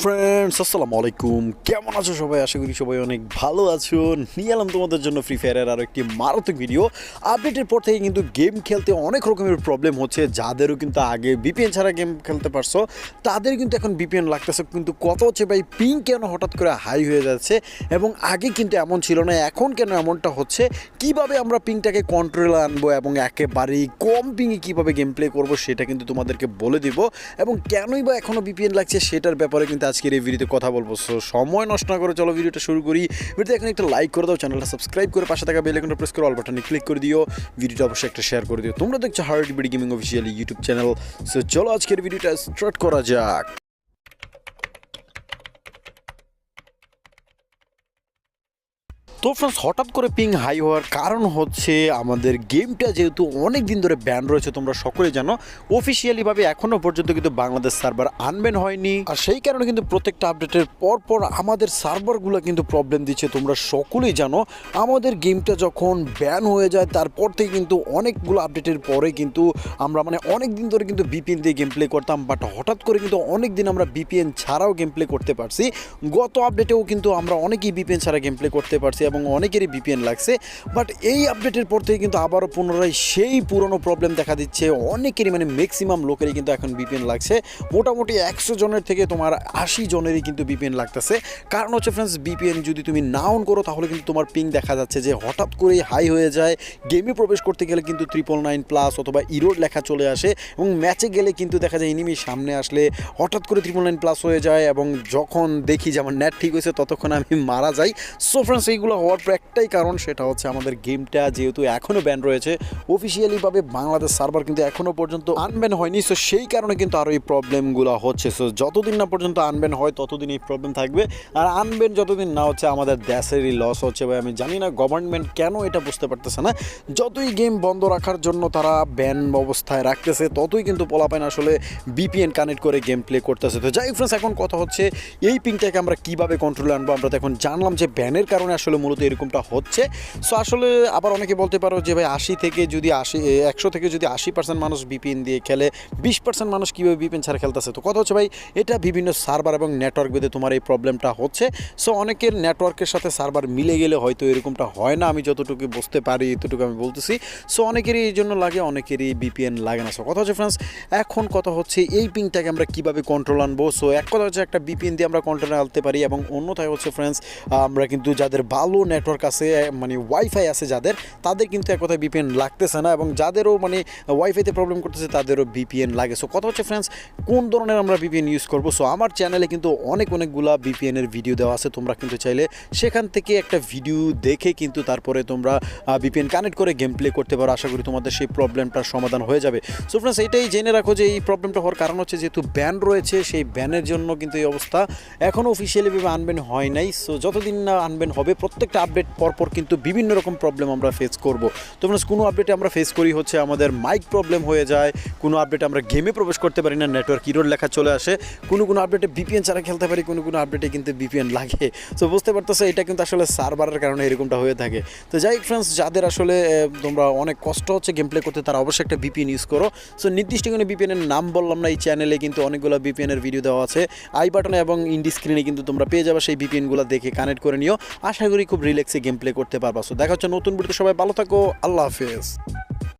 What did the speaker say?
Friends আসসালামু আলাইকুম কেমন আছো সবাই? আশা করি সবাই অনেক ভালো আছো। নিয়ে এলাম তোমাদের জন্য ফ্রি ফায়ারের আরও একটি মারাত্মক ভিডিও আপডেটের পর থেকে কিন্তু গেম খেলতে অনেক রকমের প্রবলেম হচ্ছে। যাদেরও কিন্তু আগে বিপিএন ছাড়া গেম খেলতে পারছ, তাদের কিন্তু এখন বিপিএন লাগতেছে। কিন্তু কত হচ্ছে ভাই পিং কেন হঠাৎ করে হাই হয়ে যাচ্ছে? এবং আগে কিন্তু এমন ছিল না, এখন কেন এমনটা হচ্ছে? কীভাবে আমরা পিংটাকে কন্ট্রোলে আনব এবং একেবারেই কম পিংয়ে কীভাবে গেম প্লে করব, সেটা কিন্তু তোমাদেরকে বলে দিব। এবং কেনই বা এখনও বিপিএন লাগছে, সেটার ব্যাপারে কিন্তু আজকের এই ভিডিওতে কথা বলব। সো সময় নষ্ট না করে চলো ভিডিওটা শুরু করি। ভিডিওতে এখন একটা লাইক করে দাও চ্যানেলটা সাবস্ক্রাইব করে পাশে থাকা বেল আইকনটা প্রেস করে অল বাটনে ক্লিক করে দিও। ভিডিওটা অবশ্যই একটা শেয়ার করে দিও। তোমরা দেখছ hard B D gaming official YouTube channel so চলো আজকের ভিডিওটা স্টার্ট করা যাক। তো ফ্রেন্ডস হঠাৎ করে পিং হাই হওয়ার কারণ হচ্ছে আমাদের গেমটা যেহেতু অনেক দিন ধরে ব্যান রয়েছে, তোমরা সকলে জানো অফিসিয়ালিভাবে এখনও পর্যন্ত কিন্তু বাংলাদেশ সার্ভার আনব্যান হয়নি। আর সেই কারণে কিন্তু প্রত্যেকটা আপডেটের পর পর আমাদের সার্ভারগুলো কিন্তু প্রবলেম দিচ্ছে, তোমরা সকলেই জানো। আমাদের গেমটা যখন ব্যান হয়ে যায়, তারপর থেকে কিন্তু অনেকগুলো আপডেটের পরে কিন্তু আমরা মানে অনেক দিন ধরে কিন্তু বিপিএন দিয়ে গেম প্লে করতাম বাট হঠাৎ করে কিন্তু অনেক দিন আমরা বিপিএন ছাড়াও গেম প্লে করতে পারছি। গত আপডেটেও কিন্তু আমরা অনেকেই বিপিএন ছাড়া গেম প্লে করতে পারছি এবং অনেকেরই বিপিএন লাগছে। বাট এই আপডেটের পর থেকে কিন্তু আবারও পুনরায় সেই পুরনো প্রবলেম দেখা দিচ্ছে। অনেকেরই মানে ম্যাক্সিমাম লোকেরই কিন্তু এখন বিপিএন লাগছে। মোটামুটি একশো জনের থেকে তোমার আশি জনেরই কিন্তু বিপিএন লাগতেছে। কারণ হচ্ছে ফ্রেন্ডস বিপিএন যদি তুমি না অন করো, তাহলে কিন্তু তোমার পিং দেখা যাচ্ছে যে হঠাৎ করেই হাই হয়ে যায়। গেমে প্রবেশ করতে গেলে কিন্তু ট্রিপল নাইন প্লাস অথবা ইরোড লেখা চলে আসে এবং ম্যাচে গেলে কিন্তু দেখা যায় এনিমি সামনে আসলে হঠাৎ করে ট্রিপল নাইন প্লাস হয়ে যায় এবং যখন দেখি যে আমার নেট ঠিক হয়েছে, ততক্ষণ আমি মারা যাই। সো ফ্রেন্ডস এইগুলো হওয়ার একটাই কারণ সেটা হচ্ছে আমাদের গেমটা যেহেতু এখনও ব্যান রয়েছে অফিসিয়ালিভাবে বাংলাদেশ সার্ভার কিন্তু এখনও পর্যন্ত আনব্যান হয়নি সো সেই কারণে কিন্তু আরও এই প্রবলেমগুলো হচ্ছে। সো যতদিন না পর্যন্ত আনব্যান হয়, ততদিন এই প্রবলেম থাকবে। আর আনব্যান যতদিন না হচ্ছে, আমাদের দেশেরই লস হচ্ছে ভাই। আমি জানি না গভর্নমেন্ট কেন এটা বুঝতে পারতেছে না। যতই গেম বন্ধ রাখার জন্য তারা ব্যান অবস্থায় রাখতেছে, ততই কিন্তু পোলাপাইন আসলে বিপিএন কানেক্ট করে গেম প্লে করতেছে। তো যাই ফ্রেন্ডস এখন কথা হচ্ছে, এই পিংটাকে আমরা কীভাবে কন্ট্রোলে আনব, আমরা তো এখন জানলাম যে ব্যানের কারণে আসলে মূলত এরকমটা হচ্ছে। সো আসলে আবার অনেকে বলতে পারো যে, ভাই, আশি থেকে যদি আশি একশো থেকে যদি আশি পার্সেন্ট মানুষ বিপিএন দিয়ে খেলে, বিশ পার্সেন্ট মানুষ কীভাবে বিপিএন ছাড়া খেলতেছে? তো কথা হচ্ছে, ভাই, এটা বিভিন্ন সার্ভার এবং নেটওয়ার্ক বেঁধে তোমার এই প্রবলেমটা হচ্ছে। সো অনেকের নেটওয়ার্কের সাথে সার্ভার মিলে গেলে হয়তো এরকমটা হয় না। আমি যতটুকু বুঝতে পারি, এতটুকু আমি বলতেছি। সো অনেকেরই এই জন্য লাগে, অনেকেরই বিপিএন লাগে না। সো কথা হচ্ছে ফ্রেন্ডস এখন কথা হচ্ছে, এই পিংটাকে আমরা কীভাবে কন্ট্রোল আনব? সো এক কথা হচ্ছে, একটা বিপিএন দিয়ে আমরা কন্ট্রোলে আনতে পারি এবং অন্যথায় হচ্ছে ফ্রেন্ডস আমরা কিন্তু যাদের ভালো নেটওয়ার্ক আছে মানে ওয়াইফাই আছে যাদের, তাদের কিন্তু এক কথায় বিপিএন লাগতেছে না এবং যাদেরও মানে ওয়াইফাইতে প্রবলেম করতেছে, তাদেরও বিপিএন লাগে। সো কথা হচ্ছে ফ্রেন্ডস কোন ধরনের আমরা বিপিএন ইউজ করব? সো আমার চ্যানেলে কিন্তু অনেক অনেকগুলা বিপিএনের ভিডিও দেওয়া আছে, তোমরা কিন্তু চাইলে সেখান থেকে একটা ভিডিও দেখে কিন্তু তারপরে তোমরা বিপিএন কানেক্ট করে গেম প্লে করতে পারো। আশা করি তোমাদের সেই প্রবলেমটার সমাধান হয়ে যাবে। সো ফ্রেন্ডস এটাই জেনে রাখো যে এই প্রবলেমটা হওয়ার কারণ হচ্ছে যেহেতু ব্যান রয়েছে, সেই ব্যানের জন্য কিন্তু এই অবস্থা এখনও অফিসিয়ালিভাবে আনবেন হয় নাই। সো যতদিন না আনবেন হবে প্রত্যেকটা আপডেট পরপর কিন্তু বিভিন্ন রকম প্রবলেম আমরা ফেস করব। তো ফ্রেন্ডস কোনো আপডেটে আমরা ফেস করি হচ্ছে আমাদের মাইক প্রবলেম হয়ে যায়, কোনো আপডেটে আমরা গেমে প্রবেশ করতে পারি না নেটওয়ার্ক ইরোড লেখা চলে আসে, কোনো কোনো আপডেটে বিপিএন ছাড়া খেলতে পারি, কোনো কোনো আপডেটে কিন্তু বিপিএন লাগে। সো বুঝতে পারতেছো, এটা কিন্তু আসলে সার্ভারের কারণে এরকমটা হয়ে থাকে। তো যাই ফ্রেন্ডস যাদের আসলে তোমরা অনেক কষ্ট হচ্ছে গেম প্লে করতে, তারা অবশ্যই একটা বিপিএন ইউজ করো। সো নির্দিষ্ট কোনো বিপিএনের নাম বললাম না, এই চ্যানেলে কিন্তু অনেকগুলো বিপিএনের ভিডিও দেওয়া আছে। আই বাটনে এবং ইন্ডি স্ক্রিনে কিন্তু তোমরা পেয়ে যাবে, সেই বিপিএনগুলো দেখে কানেক্ট করে নিও। আশা করি খুব রিল্যাক্সে গেম প্লে করতে পারবা। সো দেখা হচ্ছে নতুন ভিডিওতে সবাই ভালো থাকো। আল্লাহ হাফেজ।